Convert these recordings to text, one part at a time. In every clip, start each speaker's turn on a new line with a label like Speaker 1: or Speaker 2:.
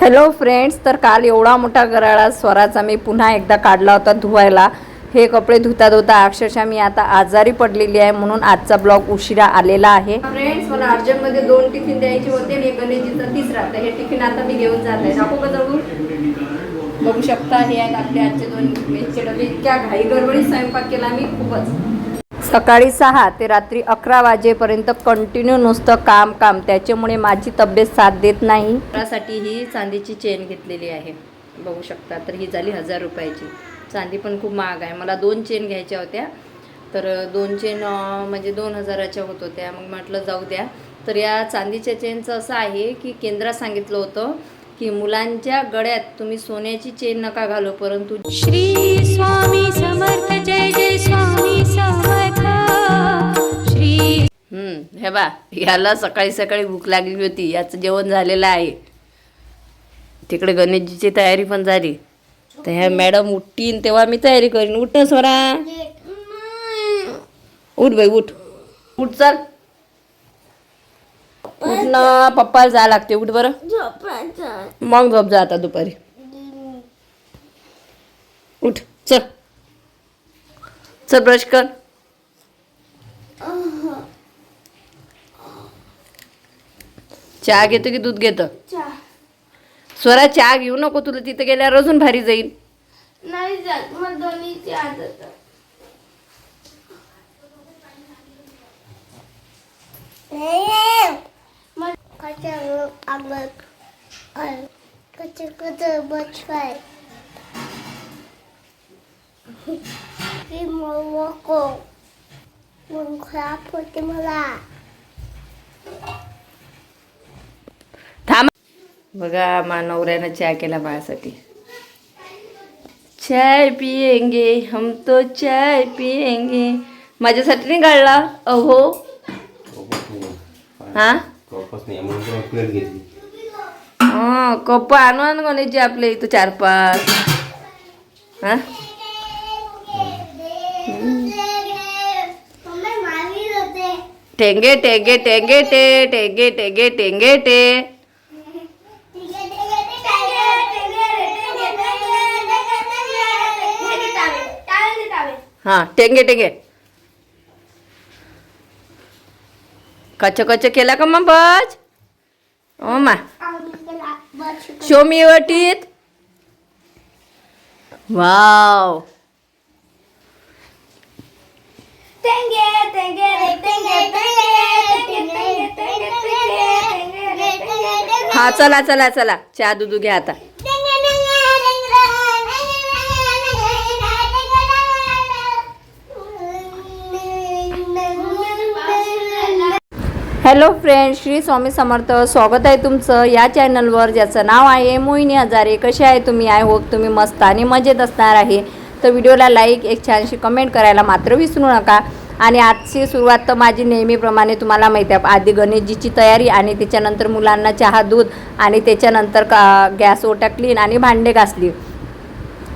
Speaker 1: Hello friends तर काल एवढा मोठा गराळा स्वराचा मी पुन्हा एकदा काढला होता धुवायला. हे कपडे धुता धुता अक्षरशः मी आता आजारी पडलेली आहे म्हणून आजचा ब्लॉग उशिरा आलेला आहे. फ्रेंड्स मला अर्जंटमध्ये दोन टिफिन द्यायचे होते आणि एक गणेशजीचा तिसरा. तर हे टिफिन आता मी घेऊन जात. आहे दाखवू का जवळ बघू शकता हे आहेत आपले आजचे दोन मेसचे डबे इतक्या घाई गडबडीत स्वयंपाक केला मी खूपच. सकाळी सहा ते रात्री अकरा वाजेपर्यंत कंटिन्यू नुसतं काम काम. त्याच्यामुळे माझी तब्येत साथ देत नाही. त्यासाठी ही चांदीची चेन घेतलेली आहे. बघू शकता तर ही झाली हजार रुपयाची. चांदी पण खूप महाग आहे. मला दोन चेन घ्यायच्या होत्या. तर दोन चेन म्हणजे दोन हजाराच्या होत होत्या. मग म्हटलं जाऊ द्या. तर या चांदीच्या चेनचं असं आहे की केंद्रात सांगितलं होतं की मुलांच्या गळ्यात तुम्ही सोन्याची चेन नका घालू परंतु
Speaker 2: श्री स्वामी समर्थ जय जय स्वामी
Speaker 1: हे बा याला सकाळी सकाळी भूक लागली होती याचं जेवण झालेलं आहे. तिकडे गणेशजीची तयारी पण झाली. तर ह्या मॅडम उठतीन तेव्हा मी तयारी करीन. उठ स्वरा. उठ बाई उठ. उठ चल. उठ ना पप्पाला जा लागते. उठ बरं. मग झोप जा आता दुपारी. उठ चल. चल ब्रश कर. चहा घेतो की दूध घेतं? स्वरा चहा घेऊ नको तुला. तिथे गेल्यावर अजून भारी जाईल.
Speaker 3: नाही जात. मग आहे. मग कशावर आंबट आहे. कशा कसं बसवाय की मग नको मग खराब होते मला
Speaker 1: थांब बघा मा नवऱ्यानं चहा केला माझ्यासाठी चाय पियेंगे हम तो चाय पियेंगे. माझ्यासाठी नाही काढला अहो. हा? हा कप आणू आण गणेशजी आपल्या इथं चार पाच. हा? टेंगे टेंगे टेंगे टे टेंगे टेंगे टेंगे टे हा टेंगे टेंगे. कच्च कच्च केला का मग बस? ओ मा. शो मी टीथ वाव हा चला चला चला. चहा दुधू घ्या आता. हॅलो फ्रेंड श्री स्वामी समर्थ स्वागत आहे तुमचं या चॅनलवर ज्याचं नाव आहे मोहिनी हजारे. कसे आहे तुम्ही? आय होप तुम्ही मस्त आणि मजेत असणार आहे. तर व्हिडिओला लाईक एक छानशी कमेंट करायला मात्र विसरू नका. आणि आजची सुरुवात तर माझी नेहमीप्रमाणे तुम्हाला माहिती आहे. आधी गणेशजीची तयारी आणि त्याच्यानंतर मुलांना चहा दूध आणि त्याच्यानंतर का गॅस ओटा क्लीन आणि भांडे घासली.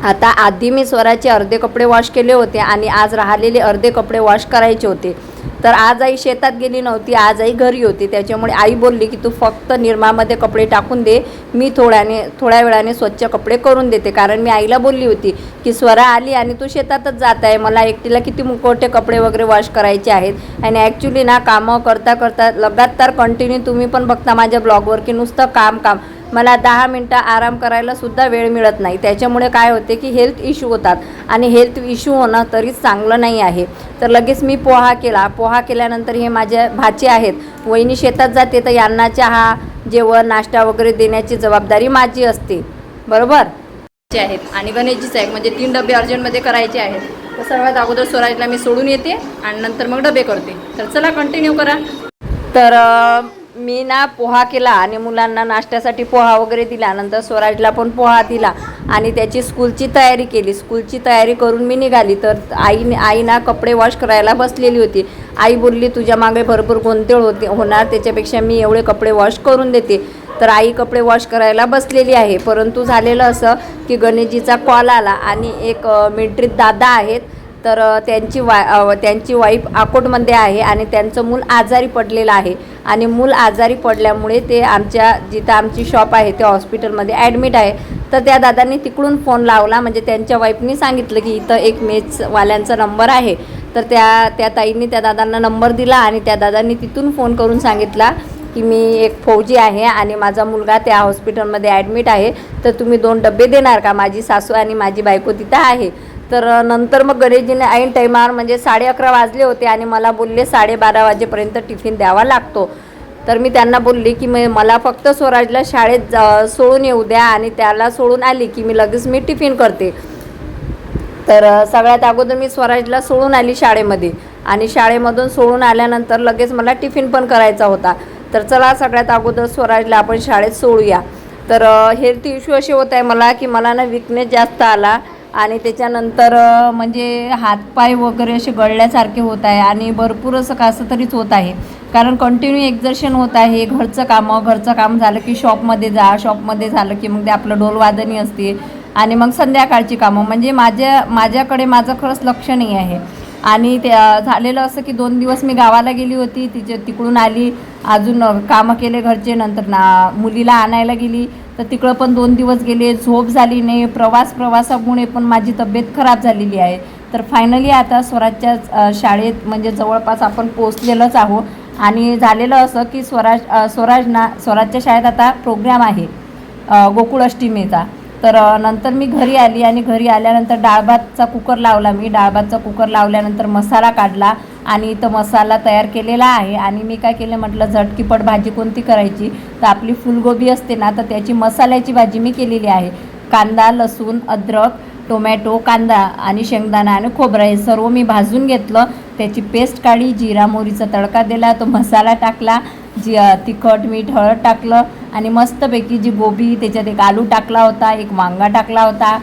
Speaker 1: आता आधी मी स्वराचे अर्धे कपडे वॉश केले होते आणि आज राहिलेले अर्धे कपडे वॉश करायचे होते. तर आज आई शेतात गेली नव्हती आज आई घरी होती. त्याच्यामुळे आई बोलली की तू फक्त निरमामध्ये कपडे टाकून दे मी थोड्याने थोड्या वेळाने स्वच्छ कपडे करून देते. कारण मी आईला बोलली होती की स्वरा आली आणि तू शेतातच जात आहे. मला एकटीला किती मुकोटे कपडे वगैरे वॉश करायचे आहेत. आणि ॲक्च्युली ना कामं करता करता लगातार कंटिन्यू तुम्ही पण बघता माझ्या ब्लॉगवर की नुसतं काम काम. मला दहा मिनटं आराम करायला सुद्धा वेळ मिळत नाही. त्याच्यामुळे काय होते की हेल्थ इश्यू होतात. आणि हेल्थ इश्यू होणं तरीच चांगलं नाही आहे. तर लगेच मी पोहा केला. पोहा केल्यानंतर हे माझ्या भाचे आहेत. वहिनी शेतात जाते तर यांना चहा जेवण नाश्ता वगैरे देण्याची जबाबदारी माझी असते. बरोबर? आहेत. आणि गणेशजीचं आहे. म्हणजे तीन डबे अर्जंटमध्ये करायचे आहेत. तर सर्वात अगोदर स्वराजला मी सोडून येते आणि नंतर मग डबे करते. तर चला कंटिन्यू करा. तर मी ना पोहा केला आणि मुलांना नाश्त्यासाठी पोहा वगैरे दिला. नंतर स्वराजला पण पोहा दिला आणि त्याची स्कूलची तयारी केली. स्कूलची तयारी करून मी निघाली. तर आई आई ना कपडे वॉश करायला बसलेली होती. आई बोलली तुझ्या मागे भरपूर गोंधळ होते होणार. त्याच्यापेक्षा मी एवढे कपडे वॉश करून देते. तर आई कपडे वॉश करायला बसलेली आहे. परंतु झालेलं असं की गणेशजीचा कॉल आला आणि एक अ, मिलिटरीत दादा आहेत. तर त्यांची वा त्यांची वाईफ अकोटमध्ये आहे आणि त्यांचं मूल आजारी पडलेलं आहे. आणि मूल आजारी पडल्यामुळे ते आमच्या जिथं आमची शॉप आहे त्या हॉस्पिटलमध्ये ॲडमिट आहे. तर त्या दादांनी तिकडून फोन लावला. म्हणजे त्यांच्या वाईफनी सांगितलं की इथं एक मेचवाल्यांचा नंबर आहे. तर त्या त्या ताईंनी त्या दादांना नंबर दिला आणि त्या दादांनी तिथून फोन करून सांगितला की मी एक फौजी आहे आणि माझा मुलगा त्या हॉस्पिटलमध्ये ॲडमिट आहे. तर तुम्ही दोन डबे देणार का? माझी सासू आणि माझी बायको तिथं आहे. तर नंतर मग गणेशजीने ऐन टाईमावर म्हणजे साडे अकरा वाजले होते आणि मला बोलले साडेबारा वाजेपर्यंत टिफिन द्यावा लागतो. तर मी त्यांना बोलली की मी मला फक्त स्वराजला शाळेत जा सोडून येऊ द्या आणि त्याला सोडून आली की मी लगेच मी टिफिन करते. तर सगळ्यात अगोदर मी स्वराजला सोडून आली शाळेमध्ये आणि शाळेमधून सोडून आल्यानंतर लगेच मला टिफिन पण करायचा होता. तर चला सगळ्यात अगोदर स्वराजला आपण शाळेत सोडूया. तर हेल्थ इश्यू असे होत आहे मला की मला ना विकनेस जास्त आला आणि त्याच्यानंतर म्हणजे हातपाय वगैरे असे गळल्यासारखे होत आहे आणि भरपूर असं कसं तरीच होत आहे. कारण कंटिन्यू एक्झर्शन होत आहे घरचं कामं घरचं काम झालं की शॉपमध्ये जा शॉपमध्ये झालं की मग ते आपलं डोलवादनी असते. आणि मग संध्याकाळची कामं म्हणजे माझ्या माझ्याकडे माझं खरंच लक्ष नाही आहे. आणि त्या झालेलं असं की दोन दिवस मी गावाला गेली होती तिच्या तिकडून आली अजून कामं केले घरचे नंतर ना मुलीला आणायला गेली. तर तिकडं पण दोन दिवस गेले झोप झाली नाही प्रवास प्रवासामुळे पण माझी तब्येत खराब झालेली आहे. तर फायनली आता स्वराजच्या शाळेत म्हणजे जवळपास आपण पोचलेलंच आहो आणि झालेलं असं की स्वराज स्वराज स्वराजना स्वराजच्या शाळेत आता प्रोग्राम आहे गोकुळ अष्टमीचा. तर नंतर मी घरी आली आणि घरी आल्यानंतर डाळभातचा कुकर लावला मी. डाळभातचा कुकर लावल्यानंतर मसाला काढला आणि तो मसाला तयार केलेला आहे. आणि मी काय केलं? म्हटलं झटकीपट भाजी कोणती करायची? तर आपली फुलगोबी असते ना तर त्याची मसाल्याची भाजी मी केलेली आहे. कांदा लसूण अद्रक टोमॅटो कांदा आणि शेंगदाणा आणि खोबरं हे सर्व मी भाजून घेतलं. त्याची पेस्ट काढी जिरा मोहरीचा तडका दिला तो मसाला टाकला. जी तिखट मीठ हळद टाकलं आणि मस्तपैकी जी गोबी त्याच्यात एक आलू टाकला होता एक वांगा टाकला होता.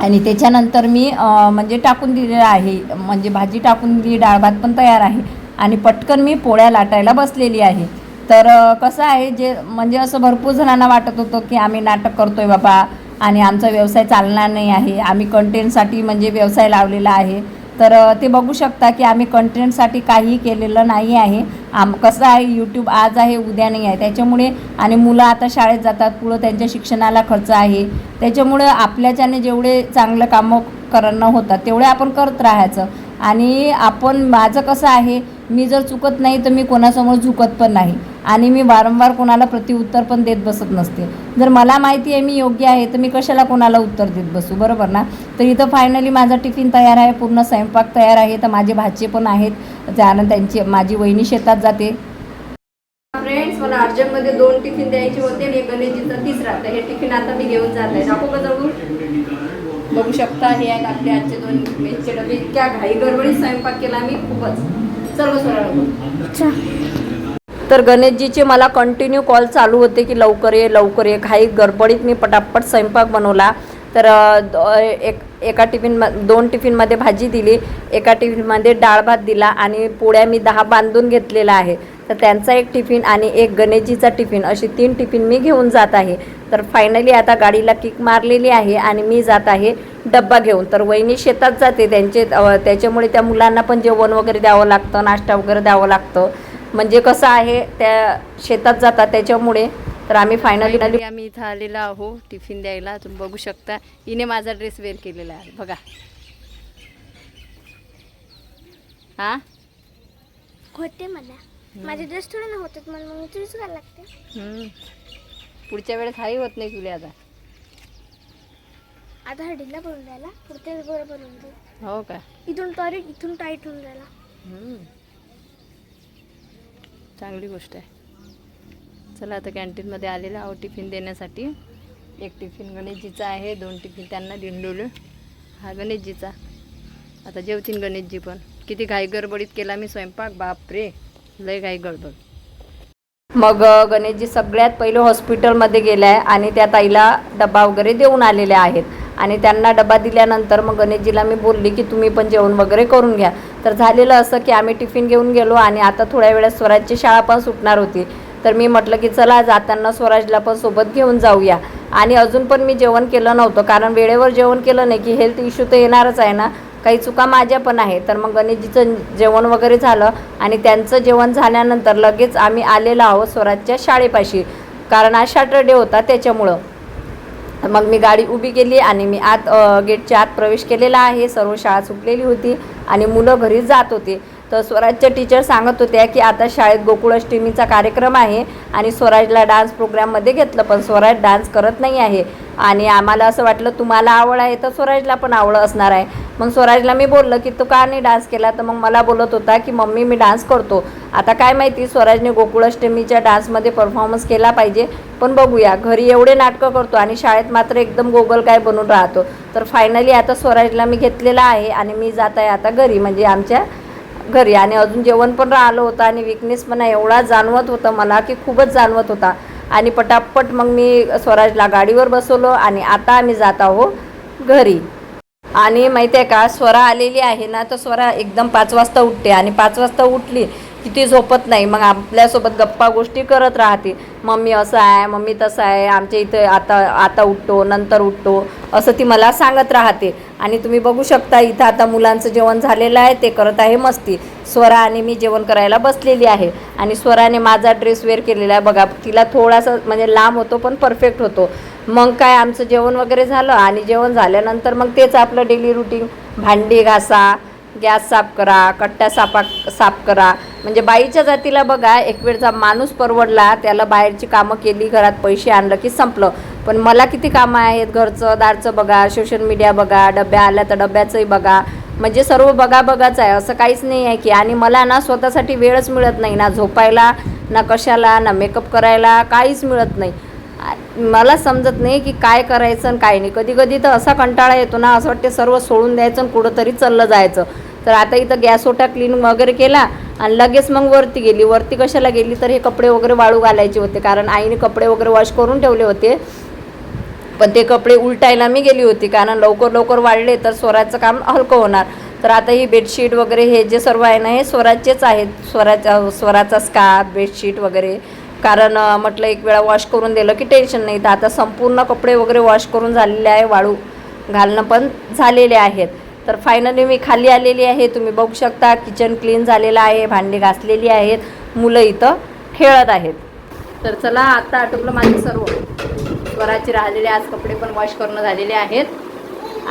Speaker 1: आणि त्याच्यानंतर मी म्हणजे टाकून दिलेलं आहे. म्हणजे भाजी टाकून दिली डाळ भात पण तयार आहे. आणि पटकन मी पोळ्या लाटायला बसलेली आहे. तर कसं आहे जे म्हणजे असं भरपूर जणांना वाटत होतं की आम्ही नाटक करतोय बाबा आणि आमचा व्यवसाय चालणार नाही आहे. आम्ही कंटेंटसाठी म्हणजे व्यवसाय लावलेला आहे. तर ते बघू शकता की आम्ही कंटेंटसाठी काहीही केलेलं नाही आहे. आम कसं आहे यूट्यूब आज आहे उद्या नाही आहे. त्याच्यामुळे आणि मुलं आता शाळेत जातात पुढं त्यांच्या शिक्षणाला खर्च आहे. त्याच्यामुळं आपल्याच्याने जेवढे चांगलं कामं करणं होतात तेवढे आपण करत राहायचं. आणि आपण माझं कसं आहे मी जर चुकत नाही तर मी कोणासमोर झुकत पण नाही. आणि मी वारंवार कोणाला प्रतिउत्तर पण देत बसत नसते. जर मला माहिती आहे मी योग्य आहे तर मी कशाला कोणाला उत्तर देत बसू? बरोबर ना? तर इथं फायनली माझा टिफिन तयार आहे पूर्ण स्वयंपाक तयार आहे तर माझे भाचे पण आहेत. त्यानं त्यांची माझी वहिनी शेतात जाते. फ्रेंड्स मला अर्जंटमध्ये दोन टिफिन द्यायचे होते आणि गणेशजीचा तिसरा. तर हे टिफिन आता मी घेऊन जात. आहे दाखवू का जवळ? बघू शकता हे आहेत आपले आजचे दोन मेसचे डबे. इतक्या घाई गडबडीत स्वयंपाक केला मी खूपच. सरळ तर गणेशजीचे मला कंटिन्यू कॉल चालू होते की लवकर ये लवकर ये. घाई गडबडीत मी पटापट स्वयंपाक बनवला. तर एक एका टिफिन दोन टिफिनमध्ये भाजी दिली. एका टिफिनमध्ये डाळ भात दिला आणि पोळ्या मी दहा बांधून घेतलेला आहे. तर त्यांचा एक टिफिन आणि एक गणेशजीचा टिफिन अशी तीन टिफिन मी घेऊन जात आहे. तर फायनली आता गाडीला किक मारलेली आहे आणि मी जात आहे. डब्बा घेऊन. तर वहिनी शेतात जाते. त्यांचे त्याच्यामुळे त्या मुलांना पण जेवण वगैरे द्यावं लागतं नाश्ता वगैरे द्यावं लागतं. म्हणजे कसं आहे त्या शेतात जातात. त्याच्यामुळे तर आम्ही फायनली आम्ही इथं आलेलो आहो टिफिन द्यायला. तुम्ही बघू शकता. हिने माझा ड्रेस वेअर केलेला आहे. बघा. हा?
Speaker 3: होते मला. माझे ड्रेस थोडे ना होतात मला मग तुझीच लागते.
Speaker 1: पुढच्या वेळेस हाही होत नाही तुला आता.
Speaker 3: आता हा ढिला बनवून राहिला पुढच्या बनवून
Speaker 1: हो का?
Speaker 3: इथून टॉरी इथून टाईट होऊन राहिला
Speaker 1: हम्म. चांगली गोष्ट आहे. चला आता कॅन्टीनमध्ये आलेला आहो टिफिन देण्यासाठी. एक टिफिन गणेशजीचा आहे दोन टिफिन त्यांना दिंडोलं हा गणेशजीचा. आता जेवतीन गणेशजी पण. किती घाई गडबडीत केला मी स्वयंपाक. बापरे. लय घाई गडबड. मग अ, गणेशजी सगळ्यात पहिले हॉस्पिटलमध्ये गेले आहे आणि त्या ताईला डबा वगैरे देऊन आलेले आहेत. आणि त्यांना डबा दिल्यानंतर मग गणेशजीला मी बोलली की तुम्ही पण जेवण वगैरे करून घ्या. तर झालेलं असं की आम्ही टिफिन घेऊन गेलो आणि आता थोड्या वेळात स्वराजची शाळा पण सुटणार होती. तर मी म्हटलं की चला जाताना स्वराजला पण सोबत घेऊन जाऊया. आणि अजून पण मी जेवण केलं नव्हतं. कारण वेळेवर जेवण केलं नाही की हेल्थ इश्यू तर येणारच आहे ना. काही चुका माझ्या पण आहे तर मग गणेशजीचं जेवण वगैरे झालं आणि त्यांचं जेवण झाल्यानंतर लगेच आम्ही आलेलो आहोत स्वराजच्या शाळेपाशी. कारण आज सॅटर्डे होता त्याच्यामुळं. मग मी गाडी उभी केली आणि मी आत गेटच्या आत प्रवेश केलेला आहे. सर्व शाळा सुटलेली होती आणि मुलं घरी जात होती. तर स्वराजच्या टीचर सांगत होत्या की आता शाळेत गोकुळाष्टमीचा कार्यक्रम आहे आणि स्वराजला डान्स प्रोग्राममध्ये घेतलं पण स्वराज डान्स करत नाही आहे. आणि आम्हाला असं वाटलं तुम्हाला आवड आहे तर स्वराजला पण आवड असणार आहे. मग स्वराजला मी बोललं की तू का नाही डान्स केला? तर मग मला बोलत होता की मम्मी मी डान्स करतो. आता काय माहिती स्वराजने गोकुळाष्टमीच्या डान्समध्ये परफॉर्मन्स केला पाहिजे. पण बघूया घरी एवढे नाटकं करतो आणि शाळेत मात्र एकदम गोगल काय बनून राहतो. तर फायनली आता स्वराजला मी घेतलेला आहे आणि मी जात आहे आता घरी म्हणजे आमच्या घरी आणि अजून जेवण पण राहिलं होतं आणि विकनेसपणा एवढा जाणवत होता मला की खूपच जाणवत होता. आणि पटापट मग मी स्वराजला गाडीवर बसवलो आणि आता आम्ही जात आहो घरी. आणि माहिती आहे का स्वरा आलेली आहे ना तर स्वरा एकदम पाच वाजता उठते. आणि पाच वाजता उठली ती झोपत नाही. मग आपल्यासोबत गप्पा गोष्टी करत राहते. मम्मी असं आहे मम्मी तसं आहे आमच्या इथं आता आता उठतो नंतर उठतो असं ती मला सांगत राहते. आणि तुम्ही बघू शकता इथं आता मुलांचं जेवण झालेलं आहे ते करत आहे मस्ती. स्वरा आणि मी जेवण करायला बसलेली आहे. आणि स्वराने माझा ड्रेस वेअर केलेला आहे. बघा तिला थोडासा म्हणजे लांब होतो पण परफेक्ट होतो. मग काय आमचं जेवण वगैरे झालं. आणि जेवण झाल्यानंतर मग तेच आपलं डेली रुटीन भांडी घासा गॅस साफ करा कट्ट्या साफा साफ करा. म्हणजे बाईच्या जातीला बघा एक वेळचा माणूस परवडला त्याला बाहेरची कामं केली घरात पैसे आणलं की संपलं. पण मला किती कामं आहेत घरचं दारचं बघा सोशल मीडिया बघा डब्या आल्या तर डब्याचंही बघा. म्हणजे सर्व बघा बघाच आहे असं काहीच नाही आहे की आणि मला ना स्वतःसाठी वेळच मिळत नाही ना झोपायला ना कशाला ना मेकअप करायला काहीच मिळत नाही. मला समजत नाही की काय करायचं आणि काय नाही. कधी कधी तर असा कंटाळा येतो ना असं वाटते सर्व सोडून द्यायचं आणि कुठंतरी चाललं जायचं. तर आता इथं गॅस ओटा क्लीन वगैरे केला आणि लगेच मग वरती गेली. वरती कशाला गेली? तर हे कपडे वगैरे वाळू घालायचे होते. कारण आईने कपडे वगैरे वॉश करून ठेवले होते. पण ते कपडे उलटायला मी गेली होती. कारण लवकर लवकर वाढले तर स्वराचं काम हलकं होणार. तर आता ही बेडशीट वगैरे हे जे सर्व आहे ना हे स्वराजचेच आहेत. स्वराच्या स्वराचा स्कार्फ बेडशीट वगैरे. कारण म्हटलं एक वेळा वॉश करून दिलं की टेन्शन नाही. तर आता संपूर्ण कपडे वगैरे वॉश करून झालेले आहे वाळू घालणं पण झालेले आहेत. तर फायनली मी खाली आलेली आहे. तुम्ही बघू शकता किचन क्लीन झालेलं आहे भांडी घासलेली आहेत मुलं इथं खेळत आहेत. तर चला आता आटोपलं माझे सर्व. स्वराचे राहिलेले आज कपडे पण वॉश करणं झालेले आहेत.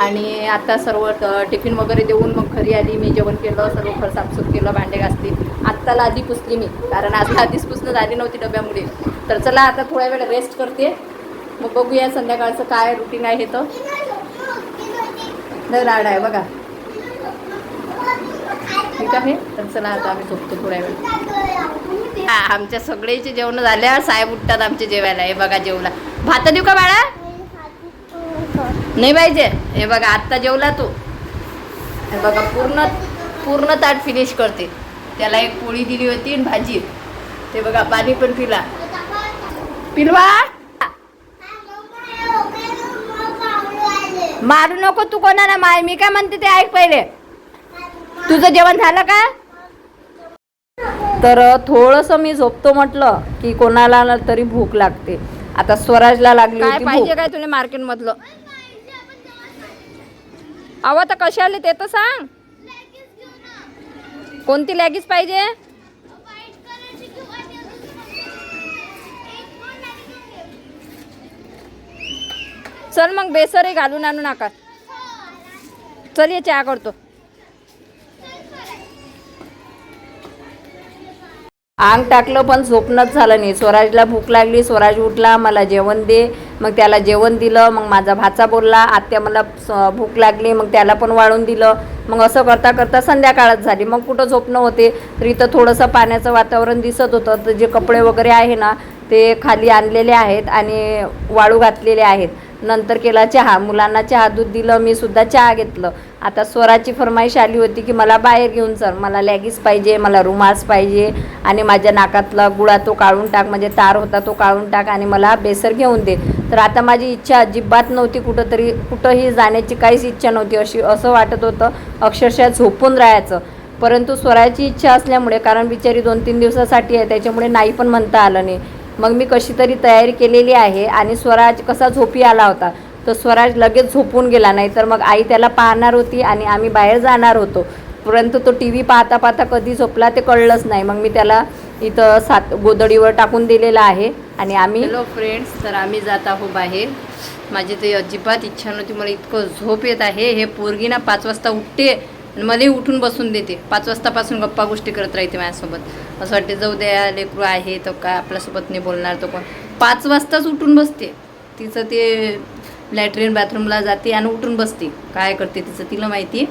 Speaker 1: आणि आता सर्व टिफिन वगैरे देऊन मग घरी आली मी जेवण केलं सर्व घर साफसूफ केलं भांडे घासली. आत्ताला आधी पुसली मी कारण आज आधीच पुसणं झाली नव्हती डब्यामुळे. तर चला आता थोड्या वेळ रेस्ट करते. मग बघूया संध्याकाळचं काय रुटीन आहे तर. लय राड आहे बघा. ठीक आहे? तर चला आता आम्ही झोपतो थोड्या वेळ. हा, आमच्या सगळ्याचे जेवण झाल्या साहेब उठतात आमचे जेवायला. हे बघा जेवला. भात देऊ का बाळा? नाही पाहिजे. हे बघा आत्ता जेवला तू. हे बघा पूर्ण पूर्ण ताट फिनिश करते. त्याला एक पोळी दिली होती आणि भाजी. ते बघा पाणी पण पिला. पिलवा! मारू नको तू कोणाला माय मी काय म्हणते ते ऐक पहिले. तुझं जेवण झालं का? तर थोडंसं मी झोपतो म्हटलं की कोणाला तरी भूक लागते. आता स्वराजला लागली काय पाहिजे काय तुला मार्केट मधलं? अव तर कशी आले ते तर सांग. कोणती लॅगीज पाहिजे? चल मग बेसरही घालून आणू नका. चल ये चहा करतो. आंग टाकलं पण झोपणंच झालं नाही. स्वराजला भूक लागली. स्वराज उठला मला जेवण दे. मग त्याला जेवण दिलं. मग माझा भाचा बोलला आत्या मला स- भूक लागली. मग त्याला पण वाळून दिलं. मग असं करता करता संध्याकाळच झाली. मग कुठं झोपणं होते? तर इथं थोडंसं पाण्याचं वातावरण दिसत होतं. तर जे कपडे वगैरे आहे ना ते खाली आणलेले आहेत आणि वाळू घातलेले आहेत. नंतर केला चहा. मुलांना चहा दूध दिलं मी सुद्धा चहा घेतलं. आता स्वराची फरमाईश आली होती की मला बाहेर घेऊन चल. मला लॅगीस पाहिजे मला रुमाल्स पाहिजे आणि माझ्या नाकातला गुळा तो काढून टाक. म्हणजे तार होता तो काढून टाक आणि मला बेसर घेऊन दे. तर आता माझी इच्छा अजिबात नव्हती कुठंतरी कुठंही जाण्याची काहीच इच्छा नव्हती. अशी असं वाटत होतं अक्षरशः झोपून राहायचं. परंतु स्वराची इच्छा असल्यामुळे कारण बिचारी दोन तीन दिवसासाठी आहे त्याच्यामुळे नाही पण म्हणता आलं नाही. मग मी कशी तरी तयारी केलेली आहे आणि स्वराज कसा झोपी आला होता तर स्वराज लगेच झोपून गेला. नाही तर मग आई त्याला पाहणार होती आणि आम्ही बाहेर जाणार होतो. परंतु तो टी व्ही पाहता पाहता कधी झोपला ते कळलंच नाही. मग मी त्याला इथं सात गोदडीवर टाकून दिलेला आहे आणि आम्ही हॅलो फ्रेंड्स तर आम्ही जात आहोत बाहेर. माझी ते अजिबात इच्छा नव्हती मला इतकं झोप येत आहे. हे पोरगी ना पाच वाजता उठते. आणि मध्ये उठून बसून देते. पाच वाजतापासून गप्पा गोष्टी करत राहते माझ्यासोबत. असं वाटते जाऊ द्या लेकरू आहे तर काय आपल्यासोबत नाही बोलणार तो कोण? पाच वाजताच उठून बसते. तिचं ते लॅट्रिन बाथरूमला जाते आणि उठून बसते. काय करते तिचं तिला माहिती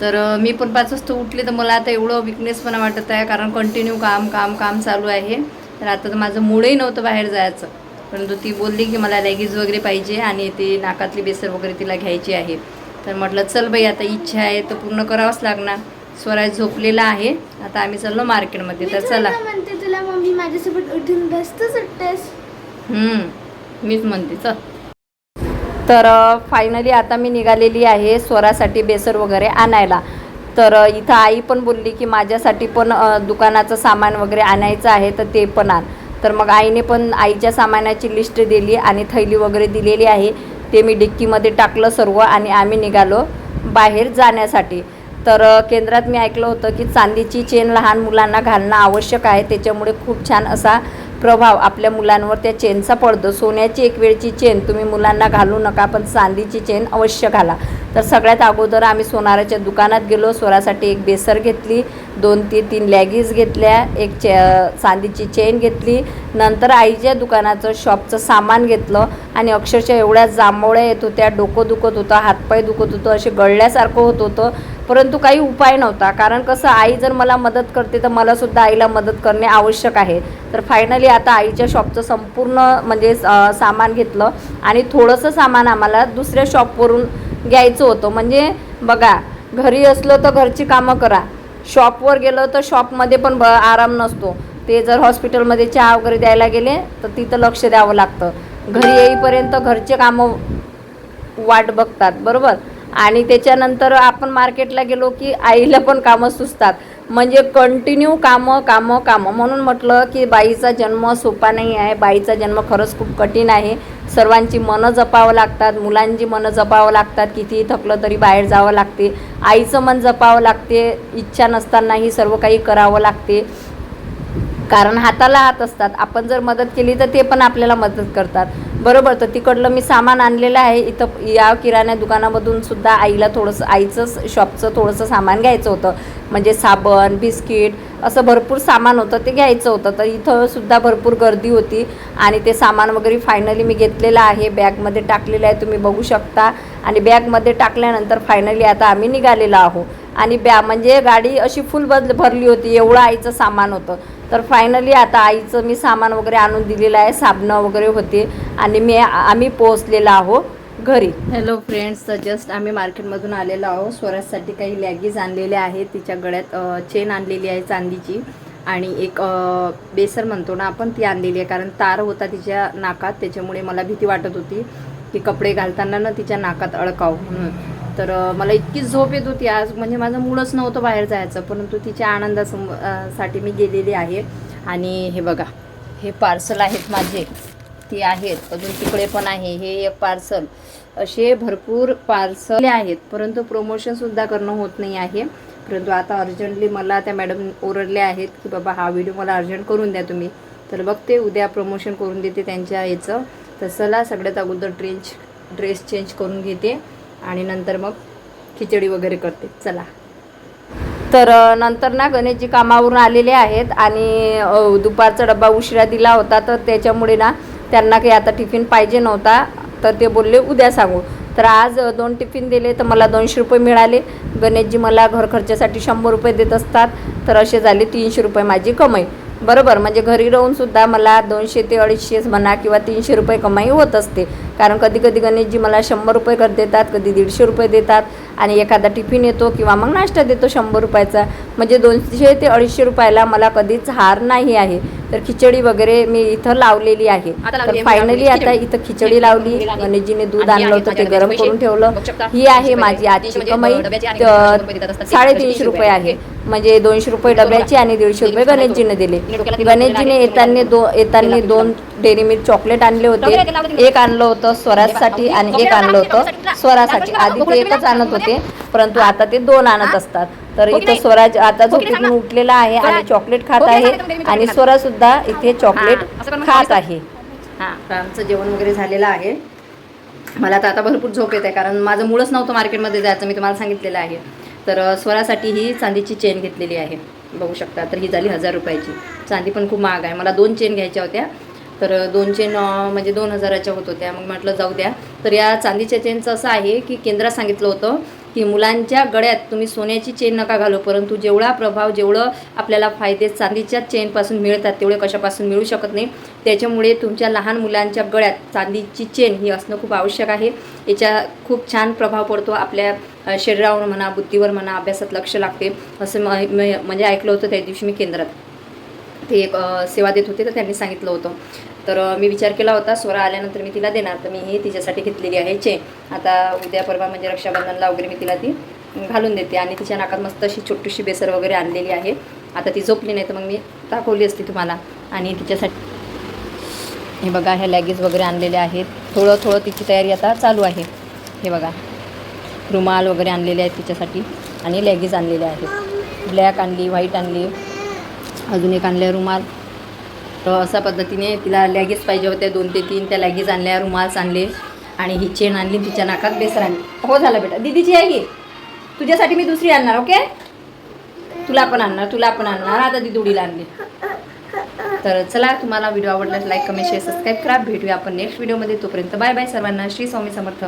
Speaker 1: तर मी पण पाच वाजता उठले तर मला आता एवढं विकनेसपणा वाटत आहे कारण कंटिन्यू काम काम काम चालू आहे. तर आता तर माझं मूळही नव्हतं बाहेर जायचं. परंतु ती बोलली की मला लेगीज वगैरे पाहिजे आणि ते नाकातली बेसर वगैरे तिला घ्यायची आहे. तर म्हटलं चल बाई आता इच्छा आहे तर पूर्ण करावंच लागणार. स्वराज झोपलेला आहे. आता आम्ही चाललो मार्केटमध्ये. तर चला.
Speaker 3: म्हणते? तुला मम्मी माझ्यासोबत उठून बसतो सुट्टेस
Speaker 1: हम्म, मीच म्हणते चल. तर फायनली आता मी निघालेली आहे स्वरासाठी बेसर वगैरे आणायला. तर इथं आई पण बोलली की माझ्यासाठी पण दुकानाचं सामान वगैरे आणायचं आहे तर ते पण आण. तर मग आईने पण आईच्या सामानाची लिस्ट दिली आणि थैली वगैरे दिलेली आहे. ते मी डिक्कीमध्ये टाकलं सर्व आणि आम्ही निघालो बाहेर जाण्यासाठी. तर केंद्रात मी ऐकलं होतं की चांदीची चेन लहान मुलांना घालणं आवश्यक आहे. त्याच्यामुळे खूप छान असा प्रभाव आपल्या मुलांवर त्या चेनचा पडतो. सोन्याची एक वेळची चेन तुम्ही मुलांना घालू नका पण चांदीची चेन अवश्य घाला. तर सगळ्यात अगोदर आम्ही सोनाराच्या दुकानात गेलो. स्वरासाठी एक बेसर घेतली दोन ते तीन लॅगीज घेतल्या एक चे चांदीची चेन घेतली. नंतर आईच्या दुकानाचं शॉपचं सामान घेतलं आणि अक्षरशः एवढ्या जांभोळ्या येत होत्या डोकं दुखत होतं हातपाय दुखत होतं असे गळल्यासारखं होत होतं. परंतु काही उपाय नव्हता. कारण कसं आई जर मला मदत करते तर मला सुद्धा आईला मदत करणे आवश्यक आहे. तर फायनली आता आईच्या शॉपचं संपूर्ण म्हणजे सामान घेतलं आणि थोडंसं सामान आम्हाला दुसऱ्या शॉपवरून घ्यायचं होतं. म्हणजे बघा घरी असलं तर घरची कामं करा. शॉपवर गेलं तर शॉपमध्ये पण ब आराम नसतो. ते जर हॉस्पिटलमध्ये चहा वगैरे द्यायला गेले तर तिथं लक्ष द्यावं लागतं. घरी येईपर्यंत घरचे कामं वाट बघतात. बरोबर? आणि त्याच्यानंतर आपण मार्केटला गेलो की आईला पण कामं सुचतात. म्हणजे कंटिन्यू कामं कामं कामं. म्हणून म्हटलं की बाईचा जन्म सोपा नाही आहे. बाईचा जन्म खरंच खूप कठीण आहे. सर्वांची मनं जपावं लागतात. मुलांची मनं जपावं लागतात. कितीही थकलं तरी बाहेर जावं लागते. आईचं मन जपावं लागते. इच्छा नसतानाही सर्व काही करावं लागते. कारण हाताला हात असतात. आपण जर मदत केली तर ते पण आपल्याला मदत करतात. बरोबर तर तिकडलं मी सामान आणलेलं आहे. इथं या किराणा दुकानामधून सुद्धा आईला थोडंसं आईचं शॉपचं थोडंसं सामान घ्यायचं होतं. म्हणजे साबण बिस्किट असं भरपूर सामान होतं ते घ्यायचं होतं. तर इथं सुद्धा भरपूर गर्दी होती आणि ते सामान वगैरे फायनली मी घेतलेलं आहे. बॅगमध्ये टाकलेलं आहे तुम्ही बघू शकता. आणि बॅगमध्ये टाकल्यानंतर फायनली आता आम्ही निघालेलो आहो आणि बॅ म्हणजे गाडी अशी फुल बद भरली होती. एवढं आईचं सामान होतं. तर फायनली आता आईचं मी सामान वगैरे आणून दिलेलं आहे साबणं वगैरे होते. आणि मी आम्ही पोहोचलेलो आहो घरी. हॅलो फ्रेंड्स तर जस्ट आम्ही मार्केटमधून आलेलो आहो स्वराजसाठी काही लॅगीज आणलेल्या आहेत. तिच्या गळ्यात चेन आणलेली आहे चांदीची. आणि एक बेसर म्हणतो ना आपण ती आणलेली आहे. कारण तार होता तिच्या नाकात त्याच्यामुळे मला भीती वाटत होती की कपडे घालताना ना तिच्या नाकात अडकाव म्हणून. तर मला इतकी झोप येत होती आज. म्हणजे माझं मूडच नव्हतं बाहेर जायचं परंतु तिच्या आनंदासमसाठी मी गेलेली आहे. आणि हे बघा हे पार्सल आहेत माझे. ती आहेत अजून तिकडे पण आहे. हे एक पार्सल. असे भरपूर पार्सल आहेत परंतु प्रमोशनसुद्धा करणं होत नाही आहे. परंतु आता अर्जंटली मला त्या मॅडम ओरडल्या आहेत की बाबा हा व्हिडिओ मला अर्जंट करून द्या तुम्ही. तर बघते उद्या प्रमोशन करून देते त्यांच्या याचं. तर चला सगळ्यात अगोदर ड्रेंच ड्रेस चेंज करून घेते. आणि नंतर मग खिचडी वगैरे करते. चला. तर नंतर ना गणेशजी कामावरून आलेले आहेत आणि दुपारचा डब्बा उशिरा दिला होता तर त्याच्यामुळे ना त्यांना काही आता टिफिन पाहिजे नव्हता तर ते बोलले उद्या सांगू. तर आज दोन टिफिन दिले तर मला दोनशे रुपये मिळाले. गणेशजी मला घर खर्चासाठी शंभर रुपये देत असतात तर असे झाले तीनशे रुपये माझी कमाई. बरोबर म्हणजे घरी राहून सुद्धा मला दोनशे ते अडीचशेच म्हणा किंवा तीनशे रुपये कमाई होत असते. कारण कधी कधी गणेशजी मला शंभर रुपये कर देतात कधी दीडशे रुपये देतात आणि एखादा टिफिन येतो किंवा मग नाश्ता देतो शंभर रुपयाचा. म्हणजे दोनशे ते अडीचशे रुपयाला मला कधीच हार नाही आहे. तर खिचडी वगैरे मी इथं लावलेली आहे. तर फायनली आता इथं खिचडी लावली. गणेशजीने दूध आणलं होतं ते गरम करून ठेवलं. ही आहे माझी आजची कमाई. त- साडेतीनशे रुपये आहे.
Speaker 4: म्हणजे दोनशे रुपये डब्याची आणि दीडशे रुपये गणेशजीने दिले गणेशजीने येताना दो येताना दोन डेअरी मिल्क चॉकलेट आणले होते. एक आणलं होतं स्वराजसाठी आणि एक आणलं होतं स्वरासाठी आधी ते एकच आणत होते परंतु आता ते दोन आणत असतात. तर इथं स्वराज आता झोपेतून उठलेला आहे आणि चॉकलेट खात आहे आणि स्वराज सुद्धा इथे चॉकलेट खात आहे. हां. आमचं जेवण वगैरे झालेलं आहे. मला तर आता भरपूर झोप येत आहे कारण माझं मूळच नव्हतं मार्केटमध्ये जायचं मी तुम्हाला सांगितलेलं आहे. तर स्वरासाठी ही चांदीची चेन घेतलेली आहे. बघू शकता तर ही झाली हजार रुपयाची. चांदी पण खूप महाग आहे. मला दोन चेन घ्यायच्या होत्या. तर दोन चेन म्हणजे दोन हजाराच्या होत होत्या. मग म्हटलं जाऊ द्या. तर या चांदीच्या चेनचं असं आहे की केंद्रात सांगितलं होतं की मुलांच्या गळ्यात तुम्ही सोन्याची चेन नका घालू परंतु जेवढा प्रभाव जेवढं आपल्याला फायदे चांदीच्या चेनपासून मिळतात तेवढे कशापासून मिळू शकत नाही. त्याच्यामुळे तुमच्या लहान मुलांच्या गळ्यात चांदीची चेन ही असणं खूप आवश्यक आहे. याच्या खूप छान प्रभाव पडतो आपल्या शरीरावर म्हणा बुद्धीवर म्हणा अभ्यासात लक्ष लागते. असं म- म्हणजे ऐकलं होतं त्या दिवशी मी केंद्रात. ते एक सेवा देत होते तर त्यांनी सांगितलं होतं. तर मी विचार केला होता स्वरा आल्यानंतर मी तिला देणार. तर मी ही तिच्यासाठी घेतलेली आहे चेन. आता उद्या परवा म्हणजे रक्षाबंधनला वगैरे मी तिला ती घालून देते. आणि तिच्या नाकात मस्त अशी छोटीशी बेसर वगैरे आणलेली आहे. आता ती झोपली नाही तर मग मी दाखवली असती तुम्हाला. आणि तिच्यासाठी हे बघा ह्या लॅगेज वगैरे आणलेले आहेत. थोडं थोडं तिची तयारी आता चालू आहे. हे बघा रुमाल वगैरे आणलेले आहेत तिच्यासाठी. आणि लॅगेज आणलेले आहेत. ब्लॅक आणली व्हाईट आणली अजून एक आणल्या रुमाल. तर अशा पद्धतीने तिला लॅगेज पाहिजे होत्या दोन ते तीन त्या लॅगेज आणल्या रुमाल्स आणले आणि ही चेन आणली तिच्या नाकात बेसर आणली हो झालं बेटा. दीदीची आहे. की तुझ्यासाठी मी दुसरी आणणार ओके? तुला पण आणणार तुला पण आणणार. आता दिदुडीला आणली. तर चला तुम्हाला व्हिडिओ आवडल्यास लाईक कमेंट शेअर सबस्क्राईब करा. भेटूया आपण नेक्स्ट व्हिडिओमध्ये तोपर्यंत बाय बाय सर्वांना. श्री स्वामी समर्थ.